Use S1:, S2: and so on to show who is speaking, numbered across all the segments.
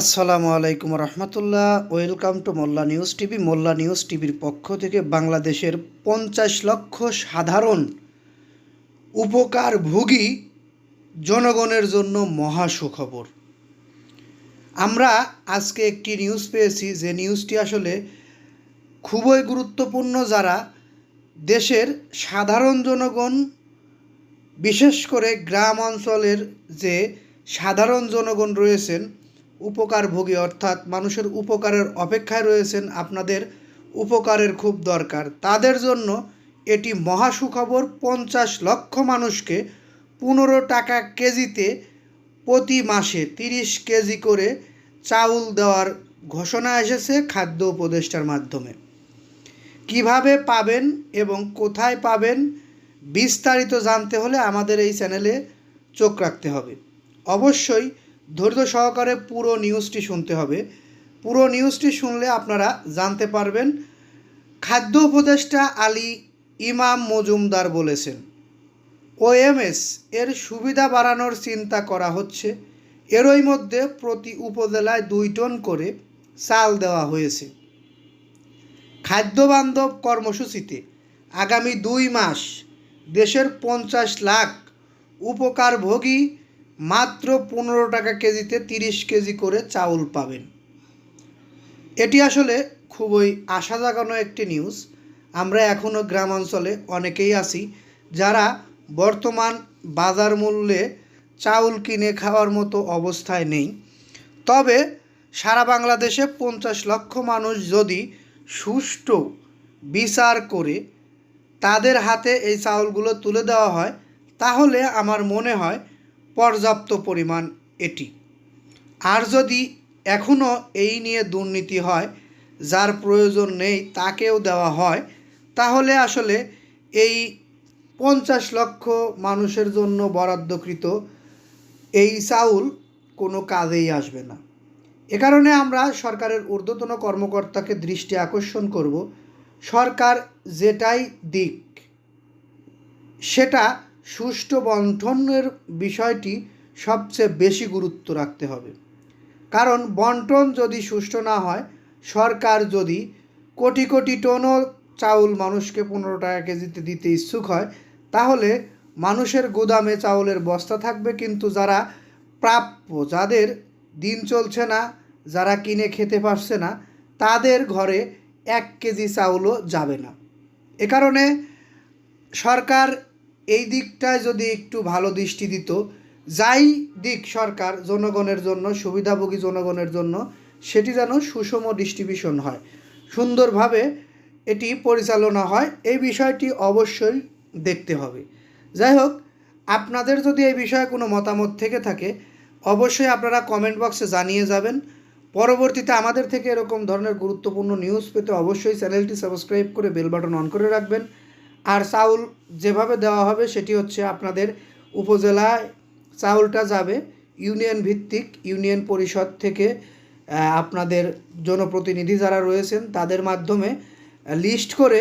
S1: আসসালামু আলাইকুম রহমতুল্লাহ। Welcome to Molla news TV. Molla news টিভির পক্ষ থেকে বাংলাদেশের পঞ্চাশ লক্ষ সাধারণ উপকারভোগী জনগণের জন্য মহা সুখবর। আমরা আজকে একটি নিউজ পেয়েছি, যে নিউজটি আসলে খুবই গুরুত্বপূর্ণ। যারা দেশের সাধারণ জনগণ, বিশেষ করে গ্রাম অঞ্চলের যে সাধারণ জনগণ রয়েছেন উপকারভোগী অর্থাৎ মানুষের উপকারের অপেক্ষায় রয়েছেন আপনাদের উপকারের খুব দরকার। তাদের জন্য এটি মহা সুখবর পঞ্চাশ লক্ষ মানুষকে পনেরো টাকা কেজিতে প্রতি মাসে তিরিশ কেজি করে চাউল দেওয়ার ঘোষণা এসেছে খাদ্য উপদেষ্টার মাধ্যমে। কীভাবে পাবেন এবং কোথায় পাবেন বিস্তারিত জানতে হলে আমাদের এই চ্যানেলে চোখ রাখতে হবে। অবশ্যই ধৈর্য সহকারে পুরো নিউজটি শুনতে হবে। পুরো নিউজটি শুনলে আপনারা জানতে পারবেন, খাদ্য উপদেষ্টা আলী ইমাম মজুমদার বলেছেন ওএমএস এর সুবিধা বাড়ানোর চিন্তা করা হচ্ছে। এরই মধ্যে প্রতি উপজেলায় দুই টন করে চাল দেওয়া হয়েছে। খাদ্যবান্ধব কর্মসূচিতে আগামী দুই মাস দেশের পঞ্চাশ লাখ উপকারভোগী মাত্র পনেরো টাকা কেজিতে তিরিশ কেজি করে চাউল পাবেন। এটি আসলে খুবই আশা জাগানো একটি নিউজ। আমরা এখনও গ্রামাঞ্চলে অনেকেই আছি যারা বর্তমান বাজার মূল্যে চাউল কিনে খাওয়ার মতো অবস্থায় নেই। তবে সারা বাংলাদেশে পঞ্চাশ লক্ষ মানুষ যদি সুষ্ঠু বিচার করে তাদের হাতে এই চাউলগুলো তুলে দেওয়া হয়, তাহলে আমার মনে হয় পর্যাপ্ত পরিমাণ এটি। আর যদি এখনও এই নিয়ে দুর্নীতি হয়, যার প্রয়োজন নেই তাকেও দেওয়া হয়, তাহলে আসলে এই পঞ্চাশ লক্ষ মানুষের জন্য বরাদ্দকৃত এই চাউল কোনো কাজেই আসবে না। এ কারণে আমরা সরকারের ঊর্ধ্বতন কর্মকর্তাকে দৃষ্টি আকর্ষণ করব। সরকার যেটাই দিক, সেটা সুষ্ঠু বন্টনের বিষয়টি সবচেয়ে বেশি গুরুত্ব রাখতে হবে। কারণ বন্টন যদি সুষ্ঠু না হয়, সরকার যদি কোটি কোটি টনও চাউল মানুষকে পনেরো টাকা কেজিতে দিতে ইচ্ছুক হয়, তাহলে মানুষের গুদামে চাউলের বস্তা থাকবে কিন্তু যারা প্রাপ্য, যাদের দিন চলছে না, যারা কিনে খেতে পারছে না, তাদের ঘরে এক কেজি চাউলও যাবে না। এ কারণে সরকার এই দিকটায় যদি একটু ভালো দৃষ্টি দিত, যাই দিক সরকার জনগণের জন্য, সুবিধাভোগী জনগণের জন্য, সেটি যেন সুষম ডিস্ট্রিবিউশন হয়। সুন্দরভাবে এটি পরিচালনা হয়, এই বিষয়টি অবশ্যই দেখতে হবে। যাই হোক, আপনাদের যদি এই বিষয়ে কোনো মতামত থেকে থাকে, অবশ্যই আপনারা কমেন্ট বক্সে জানিয়ে যাবেন। পরবর্তীতে আমাদের থেকে এরকম ধরনের গুরুত্বপূর্ণ নিউজ পেতে অবশ্যই চ্যানেলটি সাবস্ক্রাইব করে বেল বাটন অন করে রাখবেন। আর চাউল যেভাবে দেওয়া হবে সেটি হচ্ছে আপনাদের উপজেলায় চাউলটা যাবে ইউনিয়ন ভিত্তিক ইউনিয়ন পরিষদ থেকে আপনাদের জনপ্রতিনিধি যারা রয়েছেন তাদের মাধ্যমে লিস্ট করে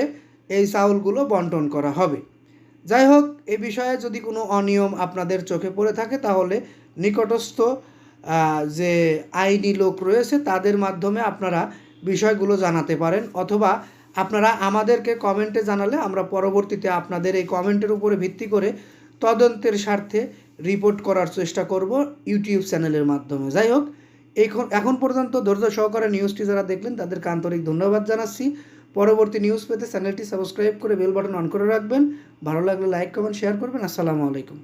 S1: এই চাউলগুলো বন্টন করা হবে। যাই হোক, এ বিষয়ে যদি কোনো অনিয়ম আপনাদের চোখে পড়ে থাকে তাহলে নিকটস্থ যে আইনি লোক রয়েছে তাদের মাধ্যমে আপনারা বিষয়গুলো জানাতে পারেন অথবা আপনারা আমাদেরকে কমেন্টে জানালে আমরা পরবর্তীতে আপনাদের এই কমেন্টের উপরে ভিত্তি করে তদন্তের স্বার্থে রিপোর্ট করার চেষ্টা করব ইউটিউব চ্যানেলের মাধ্যমে। যাই হোক, এখন এখন পর্যন্ত ধৈর্য সহকারে নিউজটি যারা দেখলেন, তাদেরকে আন্তরিক ধন্যবাদ জানাচ্ছি। পরবর্তী নিউজ পেতে চ্যানেলটি সাবস্ক্রাইব করে বেল বাটন অন করে রাখবেন। ভালো লাগলে লাইক কমেন্ট শেয়ার করবেন। আসসালামু আলাইকুম।